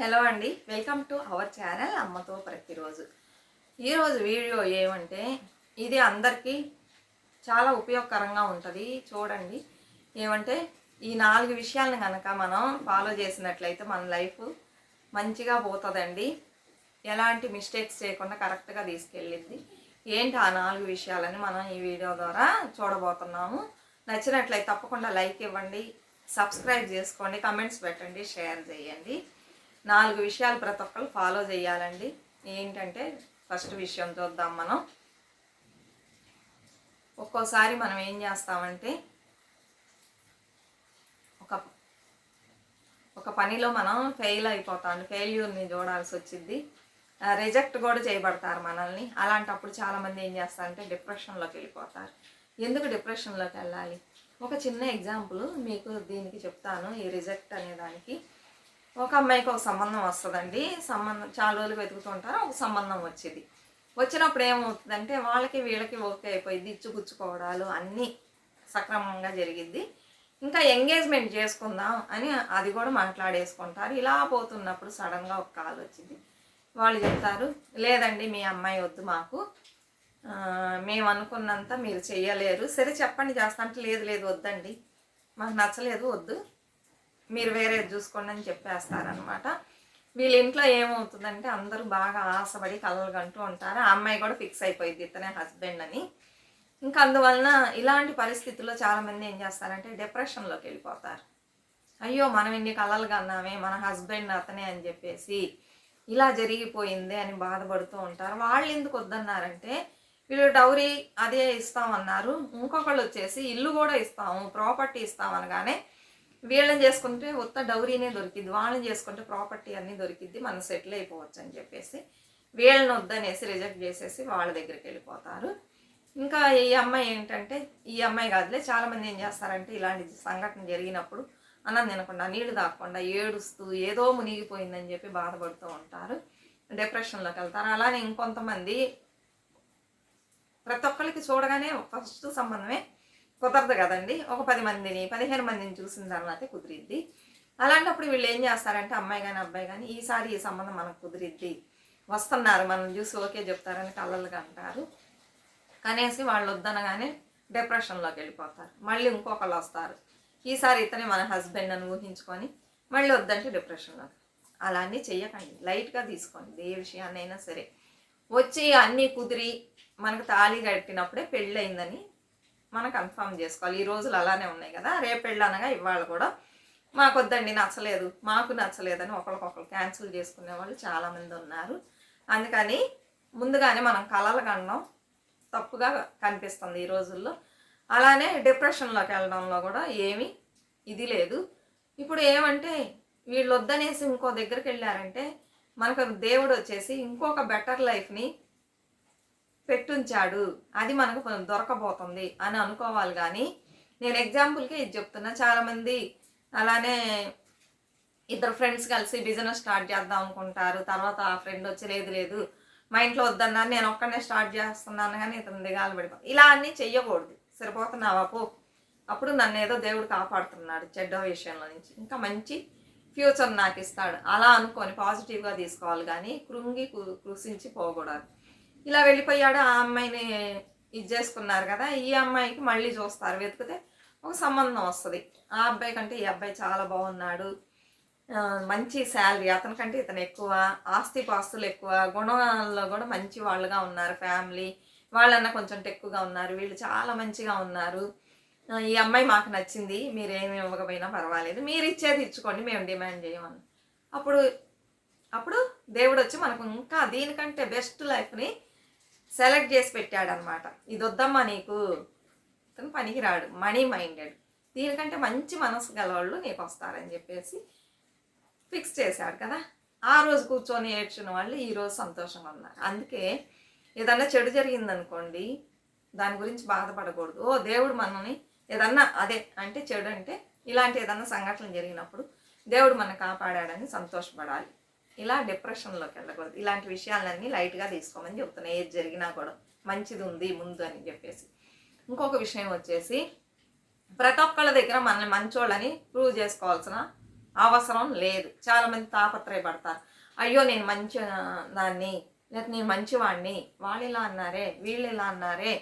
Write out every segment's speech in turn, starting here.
Hello అండి. Welcome to our channel అమ్మతో ప్రతిరోజు. ఈరోజు వీడియో ఏమంటే ఇది అందరికీ చాలా ఉపయోగకరంగా ఉంటుంది. చూడండి. ఏమంటే ఈ నాలుగు విషయాలను కనుక మనం ఫాలో చేసినట్లయితే మన లైఫ్ మంచిగా పోతుందండి. ఎలాంటి మిస్టేక్స్ చేయకుండా కరెక్ట్గా తీసుకెళ్ళింది ఏంటి ఆ నాలుగు విషయాలని మనం ఈ వీడియో ద్వారా చూడబోతున్నాము. నచ్చినట్లయితే తప్పకుండా లైక్ ఇవ్వండి. సబ్స్క్రైబ్ చేసుకోండి. కమెంట్స్ పెట్టండి. షేర్ చేయండి. నాలుగు విషయాలు ప్రతి ఒక్కరు ఫాలో చేయాలండి. ఏంటంటే ఫస్ట్ విషయం చూద్దాం మనం. ఒక్కోసారి మనం ఏం చేస్తామంటే ఒక ఒక పనిలో మనం ఫెయిల్ అయిపోతాం ఫెయిల్యూర్ని చూడాల్సి వచ్చింది రిజెక్ట్ కూడా చేయబడతారు మనల్ని. అలాంటప్పుడు చాలామంది ఏం చేస్తారంటే డిప్రెషన్లోకి వెళ్ళిపోతారు. ఎందుకు డిప్రెషన్లోకి వెళ్ళాలి? ఒక చిన్న ఎగ్జాంపుల్ మీకు దీనికి చెప్తాను ఈ రిజెక్ట్ అనే దానికి. ఒక అమ్మాయికి ఒక సంబంధం వస్తుందండి. సంబంధం చాలా రోజులు వెతుకుతుంటారు ఒక సంబంధం వచ్చేది. వచ్చినప్పుడు ఏమవుతుందంటే వాళ్ళకి వీళ్ళకి ఓకే అయిపోయింది ఇచ్చుపుచ్చుకోవడాలు అన్నీ సక్రమంగా జరిగిద్ది. ఇంకా ఎంగేజ్మెంట్ చేసుకుందాం అని అది కూడా మాట్లాడేసుకుంటారు. ఇలా పోతున్నప్పుడు సడన్గా ఒక కాల్ వచ్చింది. వాళ్ళు చెప్తారు లేదండి మీ అమ్మాయి వద్దు మాకు. మేము అనుకున్నంత మీరు చేయలేరు సరే చెప్పండి చేస్తా అంటే లేదు లేదు వద్దండి. మాకు నచ్చలేదు వద్దు. మీరు వేరే చూసుకోండి అని చెప్పేస్తారనమాట వీళ్ళ ఇంట్లో ఏమవుతుందంటే అందరూ బాగా ఆశపడి కలలు కంటూ ఉంటారు. ఆ అమ్మాయి కూడా ఫిక్స్ అయిపోయింది ఇతనే హస్బెండ్ అని. ఇంకా అందువలన ఇలాంటి పరిస్థితుల్లో చాలామంది ఏం చేస్తారంటే డిప్రెషన్లోకి వెళ్ళిపోతారు. అయ్యో మనం ఇన్ని కలలు కన్నామే మన హస్బెండ్ అతనే అని చెప్పేసి ఇలా జరిగిపోయింది అని బాధపడుతూ ఉంటారు. వాళ్ళు ఎందుకు వద్దన్నారంటే వీళ్ళు డౌరీ అదే ఇస్తామన్నారు. ఇంకొకళ్ళు వచ్చేసి ఇల్లు కూడా ఇస్తాము ప్రాపర్టీ ఇస్తామనగానే వీళ్ళని చేసుకుంటే ఉత్త డౌరీనే దొరికిద్ది వాళ్ళని చేసుకుంటే ప్రాపర్టీ అన్నీ దొరికిద్ది మనం సెటిల్ అయిపోవచ్చు అని చెప్పేసి వీళ్ళని వద్దనేసి రిజెక్ట్ చేసేసి వాళ్ళ దగ్గరికి వెళ్ళిపోతారు. ఇంకా ఈ అమ్మాయి ఏంటంటే ఈ అమ్మాయి కాదులే చాలామంది ఏం చేస్తారంటే ఇలాంటి సంఘటన జరిగినప్పుడు అన్నం తినకుండా నీళ్ళు తాకుండా ఏడుస్తూ ఏదో మునిగిపోయిందని చెప్పి బాధపడుతూ ఉంటారు. డిప్రెషన్లోకి వెళ్తారు. అలానే ఇంకొంతమంది ప్రతి ఒక్కరికి చూడగానే ఫస్ట్ సంబంధమే కుదరదు కదండి. ఒక పది మందిని పదిహేను మందిని చూసిన తర్వాత కుదిరిద్ది. అలాంటప్పుడు వీళ్ళు ఏం చేస్తారంటే అమ్మాయి కానీ అబ్బాయి కానీ ఈసారి ఈ సంబంధం మనకు కుదిరిద్ది. వస్తున్నారు మనం చూసి ఓకే చెప్తారని కళ్ళలుగా అంటారు కనేసి వాళ్ళు వద్దనగానే డిప్రెషన్లోకి వెళ్ళిపోతారు. మళ్ళీ ఇంకొకళ్ళు వస్తారు. ఈసారి ఇతనే మన హస్బెండ్ అని ఊహించుకొని మళ్ళీ వద్దంటే డిప్రెషన్లోకి అలా అన్నీ చెయ్యకండి. లైట్గా తీసుకోండి. ఏ విషయాన్నైనా సరే. వచ్చి అన్నీ కుదిరి మనకు తాళి కట్టినప్పుడే పెళ్ళి అయిందని మనం కన్ఫర్మ్ చేసుకోవాలి. ఈ రోజులు అలానే ఉన్నాయి కదా. రేపు పెళ్ళి ఇవాళ కూడా మాకు వద్దండి నచ్చలేదు. మాకు నచ్చలేదని ఒకరికొకరు క్యాన్సిల్ చేసుకునే వాళ్ళు చాలామంది ఉన్నారు. అందుకని ముందుగానే మనం కలలు కనడం తప్పుగా కనిపిస్తుంది ఈ రోజుల్లో. అలానే డిప్రెషన్లోకి వెళ్ళడంలో కూడా ఏమీ ఇది లేదు. ఇప్పుడు ఏమంటే వీళ్ళు వద్దనేసి ఇంకో దగ్గరికి వెళ్ళారంటే మనకు దేవుడు వచ్చేసి ఇంకొక బెటర్ లైఫ్ని పెట్టుంచాడు. అది మనకు దొరకబోతుంది అని అనుకోవాలి కానీ నేను ఎగ్జాంపుల్కి ఇది చెప్తున్నా. చాలామంది అలానే ఇద్దరు ఫ్రెండ్స్ కలిసి బిజినెస్ స్టార్ట్ చేద్దాం అనుకుంటారు. తర్వాత ఆ ఫ్రెండ్ వచ్చి లేదు లేదు మా ఇంట్లో వద్దన్నాను నేను ఒక్కనే స్టార్ట్ చేస్తున్నాను కానీ ఇతను దిగాలు పడిపో ఇలా అన్నీ చెయ్యకూడదు. సరిపోతున్నావా పో. అప్పుడు నన్ను ఏదో దేవుడు కాపాడుతున్నాడు చెడ్డ విషయంలో నుంచి. ఇంకా మంచి ఫ్యూచర్ నాకు ఇస్తాడు. అలా అనుకొని పాజిటివ్గా తీసుకోవాలి కానీ కృంగి కు- కృషించి పోకూడదు. ఇలా వెళ్ళిపోయాడు ఆ అమ్మాయిని ఇది చేసుకున్నారు కదా ఈ అమ్మాయికి మళ్ళీ చూస్తారు వెతికితే ఒక సంబంధం వస్తుంది. ఆ అబ్బాయి కంటే ఈ అబ్బాయి చాలా బాగున్నాడు. మంచి శాలరీ అతనికంటే ఇతను ఎక్కువ ఆస్తి పాస్తులు ఎక్కువ గుణాల్లో కూడా మంచి వాళ్ళుగా ఉన్నారు ఫ్యామిలీ. వాళ్ళన్నా కొంచెం టెక్కుగా ఉన్నారు వీళ్ళు చాలా మంచిగా ఉన్నారు. ఈ అమ్మాయి మాకు నచ్చింది మీరేమి ఇవ్వకపోయినా పర్వాలేదు మీరు ఇచ్చేది ఇచ్చుకోండి మేము డిమాండ్ చేయమని. అప్పుడు అప్పుడు దేవుడు వచ్చి మనకు ఇంకా దీనికంటే బెస్ట్ లైఫ్ని సెలెక్ట్ చేసి పెట్టాడనమాట. ఇది వద్దమ్మా నీకు. ఇతను పనికిరాడు. Money minded. దీనికంటే మంచి మనసు గలవాళ్ళు నీకు వస్తారని చెప్పేసి ఫిక్స్ చేశాడు కదా. ఆ రోజు కూర్చొని ఏడ్చిన వాళ్ళు ఈరోజు సంతోషంగా ఉన్నారు. అందుకే ఏదన్నా చెడు జరిగిందనుకోండి దాని గురించి బాధపడకూడదు. ఓ దేవుడు మనల్ని ఏదన్నా అదే అంటే చెడు అంటే ఇలాంటి ఏదన్నా సంఘటనలు జరిగినప్పుడు దేవుడు మన కాపాడాడని సంతోషపడాలి. ఇలా డిప్రెషన్లోకి వెళ్ళకూడదు. ఇలాంటి విషయాలన్నీ లైట్గా తీసుకోమని చెప్తున్నాయి ఏది జరిగినా కూడా మంచిది ఉంది ముందు అని చెప్పేసి. ఇంకొక విషయం వచ్చేసి ప్రతి ఒక్కళ్ళ దగ్గర మనల్ని మంచోళ్ళని ప్రూవ్ చేసుకోవాల్సిన అవసరం లేదు. చాలామంది తాపత్రయపడతారు. అయ్యో నేను మంచి దాన్ని లేకపోతే నేను మంచివాడిని వాళ్ళు ఇలా అన్నారే వీళ్ళు ఇలా అన్నారే.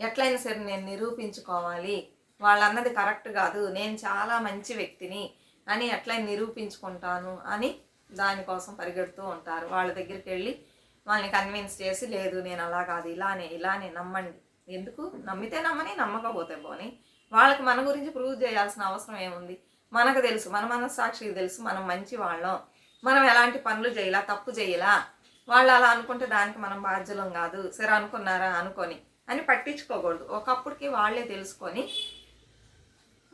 ఎట్లయినా సరే నేను నిరూపించుకోవాలి. వాళ్ళు అన్నది కరెక్ట్ కాదు. నేను చాలా మంచి వ్యక్తిని అని ఎట్లయినా నిరూపించుకుంటాను అని దానికోసం పరిగెడుతూ ఉంటారు. వాళ్ళ దగ్గరికి వెళ్ళి వాళ్ళని కన్విన్స్ చేసి లేదు నేను అలా కాదు ఇలానే ఇలానే నమ్మండి. ఎందుకు? నమ్మితే నమ్మని నమ్మకపోతే పోని. వాళ్ళకి మన గురించి ప్రూవ్ చేయాల్సిన అవసరం ఏముంది? మనకు తెలుసు మన మనస్సాక్షికి తెలుసు మనం మంచి వాళ్ళం. మనం ఎలాంటి పనులు చేయాలా తప్పు చేయాలా? వాళ్ళు అలా అనుకుంటే దానికి మనం బాధ్యులం కాదు. సరే అనుకున్నారా? అనుకొని. అని పట్టించుకోకూడదు. ఒకప్పటికి వాళ్ళే తెలుసుకొని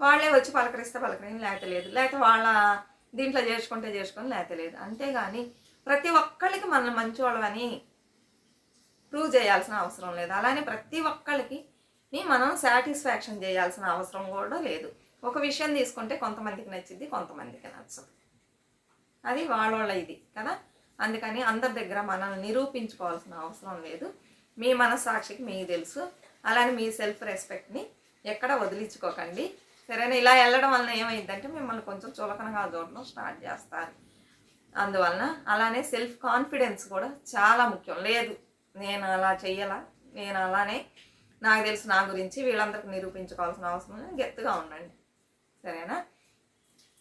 వాళ్ళే వచ్చి పలకరిస్తే పలకరిని లేకపోతే లేదు. లేకపోతే వాళ్ళ దీంట్లో చేసుకుంటే చేసుకొని లేకపోతే లేదు. అంతేగాని ప్రతి ఒక్కళ్ళకి మనం మంచివాళ్ళని ప్రూవ్ చేయాల్సిన అవసరం లేదు. అలానే ప్రతి ఒక్కళ్ళకి మనం సాటిస్ఫాక్షన్ చేయాల్సిన అవసరం కూడా లేదు. ఒక విషయం తీసుకుంటే కొంతమందికి నచ్చింది కొంతమందికి నచ్చదు. అది వాళ్ళ వాళ్ళ ఇది కదా? అందుకని అందరి దగ్గర మనల్ని నిరూపించుకోవాల్సిన అవసరం లేదు. మీ మనస్సాక్షికి మీకు తెలుసు. అలానే మీ సెల్ఫ్ రెస్పెక్ట్ని ఎక్కడ వదిలించుకోకండి. సరేనా? ఇలా వెళ్ళడం వలన ఏమైందంటే మిమ్మల్ని కొంచెం చులకనగా చూడడం స్టార్ట్ చేస్తారు. అందువలన అలానే సెల్ఫ్ కాన్ఫిడెన్స్ కూడా చాలా ముఖ్యం. లేదు నేను అలా చెయ్యాలా నేను అలానే నాకు తెలుసు నా గురించి వీళ్ళందరికీ నిరూపించుకోవాల్సిన అవసరం గెత్తుగా ఉండండి. సరేనా?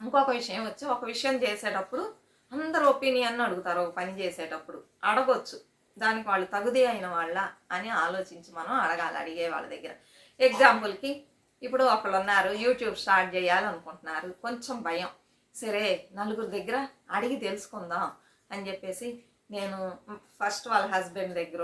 ఇంకొక విషయం వచ్చి ఒక విషయం చేసేటప్పుడు అందరు ఒపీనియన్ అడుగుతారు ఒక పని చేసేటప్పుడు. అడగొచ్చు. దానికి వాళ్ళు తగుది అయిన వాళ్ళ అని ఆలోచించి మనం అడగాలి అడిగే వాళ్ళ దగ్గర. ఎగ్జాంపుల్కి ఇప్పుడు ఒకళ్ళు ఉన్నారు యూట్యూబ్ స్టార్ట్ చేయాలనుకుంటున్నారు. కొంచెం భయం. సరే నలుగురు దగ్గర అడిగి తెలుసుకుందాం అని చెప్పేసి నేను ఫస్ట్ వాళ్ళ హస్బెండ్ దగ్గర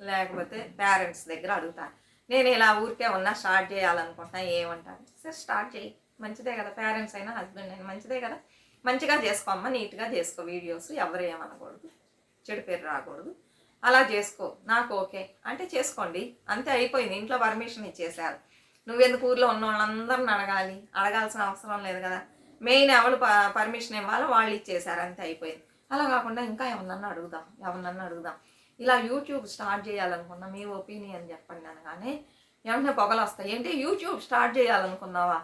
లేకపోతే పేరెంట్స్ దగ్గర అడుగుతాను నేను ఇలా ఊరికే ఉన్నా స్టార్ట్ చేయాలనుకుంటున్నా ఏమంటాను? సరే స్టార్ట్ చేయి. మంచిదే కదా పేరెంట్స్ అయినా హస్బెండ్ అయినా మంచిదే కదా. మంచిగా చేసుకోమ్మా నీట్గా చేసుకో వీడియోస్ ఎవరు ఏమనకూడదు. చెడు పేరు రాకూడదు. అలా చేసుకో. నాకు ఓకే. అంటే చేసుకోండి. అంతే అయిపోయింది. ఇంట్లో పర్మిషన్ ఇచ్చేసారు నువ్వెందుకు ఊర్లో ఉన్న వాళ్ళందరిని అడగాలి. అడగాల్సిన అవసరం లేదు కదా. మెయిన్ ఎవరు పర్మిషన్ ఇవ్వాలో వాళ్ళు ఇచ్చేసారు అంతే అయిపోయింది. అలా కాకుండా ఇంకా ఎవరినన్నా అడుగుదాం. ఎవరినన్నా అడుగుదాం. ఇలా యూట్యూబ్ స్టార్ట్ చేయాలనుకున్నా మీ ఒపీనియన్ చెప్పండి అనగానే ఏమంటే పొగలు వస్తాయి. ఏంటి? యూట్యూబ్ స్టార్ట్ చేయాలనుకున్నావా?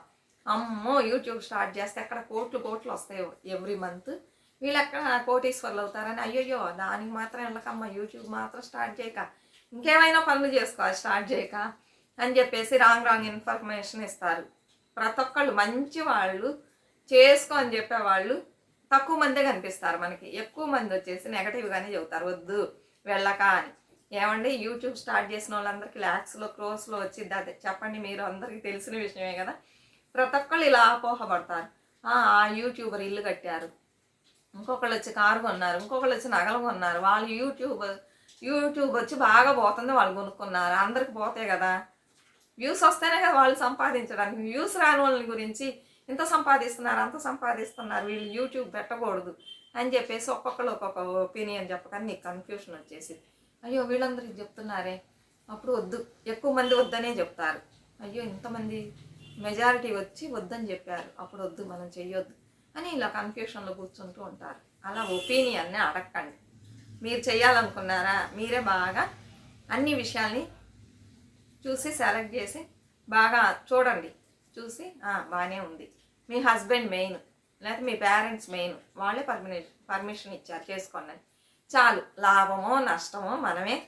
అమ్మో! యూట్యూబ్ స్టార్ట్ చేస్తే ఎక్కడ కోట్లు కోట్లు వస్తాయి ఎవ్రీ మంత్ వీళ్ళు ఎక్కడ కోటీశ్వర్లు అవుతారని? అయ్యయ్యో! దానికి మాత్రం వెళ్ళకమ్మా. యూట్యూబ్ మాత్రం స్టార్ట్ చేయక. ఇంకేమైనా పనులు చేసుకో స్టార్ట్ చేయక. అని చెప్పేసి రాంగ్ రాంగ్ ఇన్ఫర్మేషన్ ఇస్తారు. ప్రతి ఒక్కళ్ళు మంచి వాళ్ళు చేసుకో అని చెప్పేవాళ్ళు తక్కువ మందే కనిపిస్తారు మనకి. ఎక్కువ మంది వచ్చేసి నెగటివ్గానే చెబుతారు. వద్దు వెళ్ళక అని. ఏమండి యూట్యూబ్ స్టార్ట్ చేసిన వాళ్ళందరికీ ల్యాక్స్లో క్రోస్లో వచ్చింది అదే చెప్పండి మీరు అందరికీ తెలిసిన విషయమే కదా. ప్రతి ఒక్కళ్ళు ఇలా అపోహపడతారు. ఆ యూట్యూబర్ ఇల్లు కట్టారు. ఇంకొకళ్ళు వచ్చి కారు కొన్నారు ఇంకొకళ్ళు వచ్చి నగలు కొన్నారు. వాళ్ళు యూట్యూబ్ యూట్యూబ్ వచ్చి బాగా పోతుంది వాళ్ళు కొనుక్కున్నారు. అందరికి పోతాయి కదా. వ్యూస్ వస్తేనే కదా వాళ్ళు సంపాదించడానికి. వ్యూస్ రాని వాళ్ళని గురించి ఇంత సంపాదిస్తున్నారు అంత సంపాదిస్తున్నారు వీళ్ళు యూట్యూబ్ పెట్టకూడదు అని చెప్పేసి ఒక్కొక్కరు ఒక్కొక్క ఒపీనియన్ చెప్పకని నీకు కన్ఫ్యూషన్ వచ్చేసి అయ్యో వీళ్ళందరికీ చెప్తున్నారే? అప్పుడు వద్దు. ఎక్కువ మంది వద్దనే చెప్తారు. అయ్యో ఇంతమంది మెజారిటీ వచ్చి వద్దని చెప్పారు. అప్పుడు వద్దు మనం చెయ్యొద్దు అని ఇలా కన్ఫ్యూషన్లో కూర్చుంటూ ఉంటారు. అలా ఒపీనియన్ని అడగండి మీరు చేయాలనుకున్నారా మీరే బాగా అన్ని విషయాల్ని చూసి సెలెక్ట్ చేసి బాగా చూడండి. చూసి బాగానే ఉంది. మీ హస్బెండ్ మెయిన్ లేకపోతే మీ పేరెంట్స్ మెయిన్ వాళ్ళే పర్మిషన్ పర్మిషన్ ఇచ్చారు చేసుకోండి. చాలు. లాభమో నష్టమో మనమే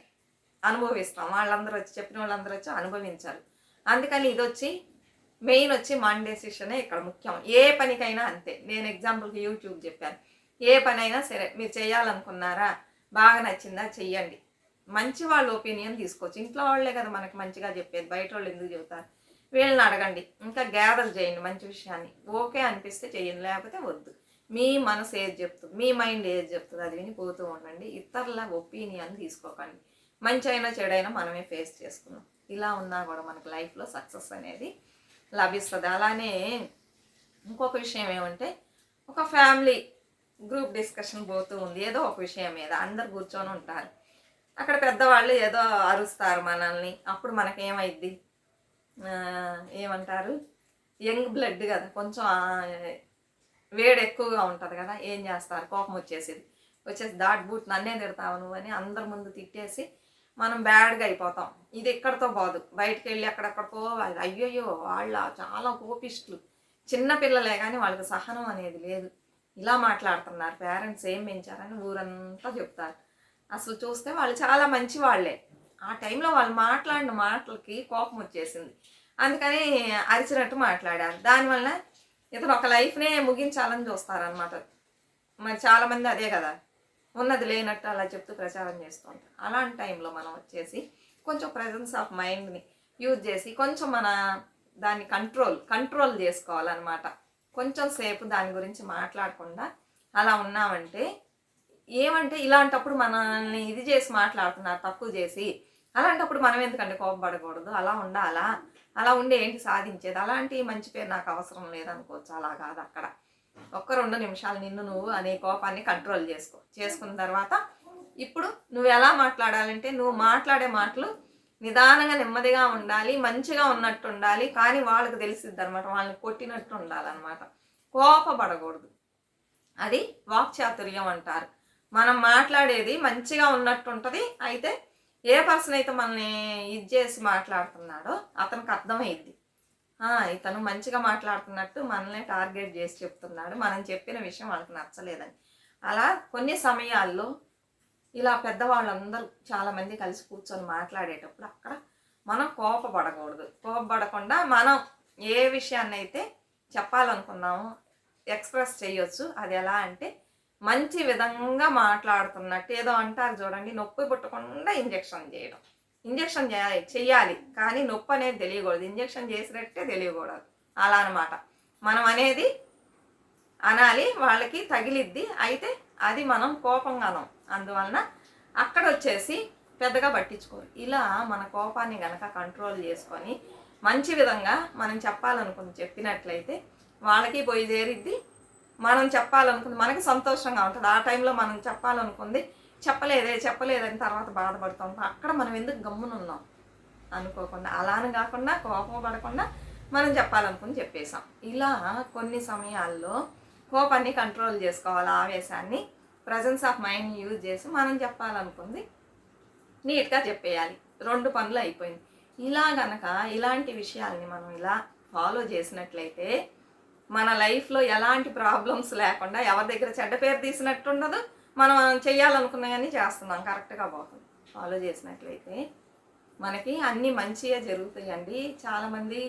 అనుభవిస్తాం. వాళ్ళందరూ వచ్చి చెప్పిన వాళ్ళందరూ వచ్చి అనుభవించారు. అందుకని ఇది వచ్చి మెయిన్ వచ్చి మన డెసిషనే ఇక్కడ ముఖ్యం. ఏ పనికైనా అంతే. నేను ఎగ్జాంపుల్కి యూట్యూబ్ చెప్పాను. ఏ పనైనా సరే మీరు చేయాలనుకున్నారా? బాగా నచ్చిందా? చెయ్యండి. మంచి వాళ్ళ ఒపీనియన్ తీసుకోవచ్చు. ఇంట్లో వాళ్ళే కదా మనకి మంచిగా చెప్పేది బయట వాళ్ళు ఎందుకు చెబుతారు? వీళ్ళని అడగండి. ఇంకా గ్యాదర్ చేయండి మంచి విషయాన్ని. ఓకే అనిపిస్తే చేయండి లేకపోతే వద్దు. మీ మనసు ఏది చెప్తుంది మీ మైండ్ ఏది చెప్తుంది అది విని పోతూ ఉండండి. ఇతరుల ఒపీనియన్ తీసుకోకండి. మంచి అయినా చెడైనా మనమే ఫేస్ చేసుకున్నాం ఇలా ఉన్నా కూడా మనకు లైఫ్లో సక్సెస్ అనేది లభిస్తుంది. అలానే ఇంకొక విషయం ఏమంటే ఒక ఫ్యామిలీ గ్రూప్ డిస్కషన్ పోతూ ఉంది. ఏదో ఒక విషయం మీద అందరు కూర్చొని ఉంటారు. అక్కడ పెద్దవాళ్ళు ఏదో అరుస్తారు మనల్ని. అప్పుడు మనకేమైద్ది? ఏమంటారు? యంగ్ బ్లడ్ కదా కొంచెం వేడి ఎక్కువగా ఉంటుంది కదా ఏం చేస్తారు? కోపం వచ్చేసేది. వచ్చేసి దాట్ బూట్ నన్నే తిడతావు నువ్వు అని అందరి ముందు తిట్టేసి మనం బ్యాడ్గా అయిపోతాం. ఇది ఎక్కడితో పోదు బయటకు వెళ్ళి అక్కడక్కడ పోవాలి అయ్యయ్యో వాళ్ళ చాలా కోపిస్టులు చిన్న పిల్లలే కానీ వాళ్ళకి సహనం అనేది లేదు. ఇలా మాట్లాడుతున్నారు. పేరెంట్స్ ఏం పెంచారని ఊరంతా చెప్తారు. అసలు చూస్తే వాళ్ళు చాలా మంచి వాళ్ళే ఆ టైంలో వాళ్ళు మాట్లాడిన మాటలకి కోపం వచ్చేసింది. అందుకని అరిచినట్టు మాట్లాడారు. దానివల్ల ఇతను ఒక లైఫ్నే ముగించాలని చూస్తారనమాట మరి చాలామంది అదే కదా ఉన్నది లేనట్టు అలా చెప్తూ ప్రచారం చేస్తూ ఉంటారు. అలాంటి టైంలో మనం వచ్చేసి కొంచెం ప్రజెన్స్ ఆఫ్ మైండ్ని యూజ్ చేసి కొంచెం మన దాన్ని కంట్రోల్ కంట్రోల్ చేసుకోవాలన్నమాట. కొంచెం సేపు దాని గురించి మాట్లాడకుండా అలా ఉన్నామంటే ఏమంటే ఇలాంటప్పుడు మనల్ని ఇది చేసి మాట్లాడుతున్నారు తక్కువ చేసి. అలాంటప్పుడు మనం ఎందుకంటే కోపపడకూడదు అలా ఉండాలా? అలా ఉండే ఏంటి సాధించేది? అలాంటి మంచి పేరు నాకు అవసరం లేదనుకోవచ్చు? అలా కాదు అక్కడ. ఒక్క రెండు నిమిషాలు నిన్ను నువ్వు అనే కోపాన్ని కంట్రోల్ చేసుకో. చేసుకున్న తర్వాత ఇప్పుడు నువ్వు ఎలా మాట్లాడాలంటే నువ్వు మాట్లాడే మాటలు నిదానంగా నెమ్మదిగా ఉండాలి మంచిగా ఉన్నట్టు ఉండాలి కానీ వాళ్ళకి తెలిసిద్ది అనమాట వాళ్ళని కొట్టినట్టు ఉండాలన్నమాట. కోపపడకూడదు. అది వాక్చాతుర్యం అంటారు. మనం మాట్లాడేది మంచిగా ఉన్నట్టు ఉంటుంది అయితే ఏ పర్సన్ అయితే మనల్ని ఇది చేసి మాట్లాడుతున్నాడో అతనికి అర్థమైద్ది ఇతను మంచిగా మాట్లాడుతున్నట్టు మనల్ని టార్గెట్ చేసి చెప్తున్నాడు. మనం చెప్పిన విషయం వాళ్ళకి నచ్చలేదని. అలా కొన్ని సమయాల్లో ఇలా పెద్దవాళ్ళందరూ చాలామంది కలిసి కూర్చొని మాట్లాడేటప్పుడు అక్కడ మనం కోపపడకూడదు. కోపపడకుండా మనం ఏ విషయాన్ని అయితే చెప్పాలనుకున్నామో ఎక్స్ప్రెస్ చేయొచ్చు. అది ఎలా అంటే మంచి విధంగా మాట్లాడుతున్నట్టు ఏదో అంటారు చూడండి నొప్పి పుట్టకుండా ఇంజెక్షన్ చేయడం. ఇంజెక్షన్ చేయాలి చెయ్యాలి కానీ నొప్పి అనేది తెలియకూడదు. ఇంజెక్షన్ చేసినట్టే తెలియకూడదు. అలా అన్నమాట. మనం అనేది అనాలి వాళ్ళకి తగిలిద్ది అయితే అది మనం కోపంగా అనం అందువలన అక్కడ వచ్చేసి పెద్దగా పట్టించుకోరు. ఇలా మన కోపాన్ని గనక కంట్రోల్ చేసుకొని మంచి విధంగా మనం చెప్పాలనుకుని చెప్పినట్లయితే వాళ్ళకి పోయి చేరిద్ది మనం చెప్పాలనుకుంది మనకి సంతోషంగా ఉంటుంది. ఆ టైంలో మనం చెప్పాలనుకుంది చెప్పలేదే చెప్పలేదని తర్వాత బాధపడుతాం అక్కడ మనం ఎందుకు గమ్మునున్నాం? అనుకోకుండా అలానే కాకుండా కోపం పడకుండా మనం చెప్పాలనుకుని చెప్పేసాం ఇలా కొన్ని సమయాల్లో కోపాన్ని కంట్రోల్ చేసుకోవాలి ఆవేశాన్ని ప్రజెన్స్ ఆఫ్ మైండ్ యూజ్ చేసి మనం చెప్పాలనుకుంది నీట్గా చెప్పేయాలి. రెండు పనులు అయిపోయింది. ఇలా గనక ఇలాంటి విషయాల్ని మనం ఇలా ఫాలో చేసినట్లయితే మన లైఫ్లో ఎలాంటి ప్రాబ్లమ్స్ లేకుండా ఎవరి దగ్గర చెడ్డ పేరు తీసినట్టు ఉండదు మనం చేయాలనుకున్న కానీ చేస్తున్నాం. కరెక్ట్గా పోతుంది ఫాలో చేసినట్లయితే మనకి అన్నీ మంచిగా జరుగుతాయండి. చాలామంది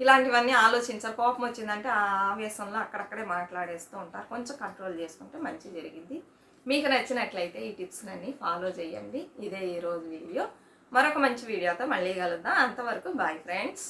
ఇలాంటివన్నీ ఆలోచించారు. కోపం వచ్చిందంటే ఆ ఆవేశంలో అక్కడక్కడే మాట్లాడేస్తూ ఉంటారు. కొంచెం కంట్రోల్ చేసుకుంటే మంచి జరిగింది. మీకు నచ్చినట్లయితే ఈ టిప్స్ అన్ని ఫాలో చేయండి. ఇదే ఈరోజు వీడియో మరొక మంచి వీడియోతో మళ్ళీ కలుద్దాం. అంతవరకు బాయ్ ఫ్రెండ్స్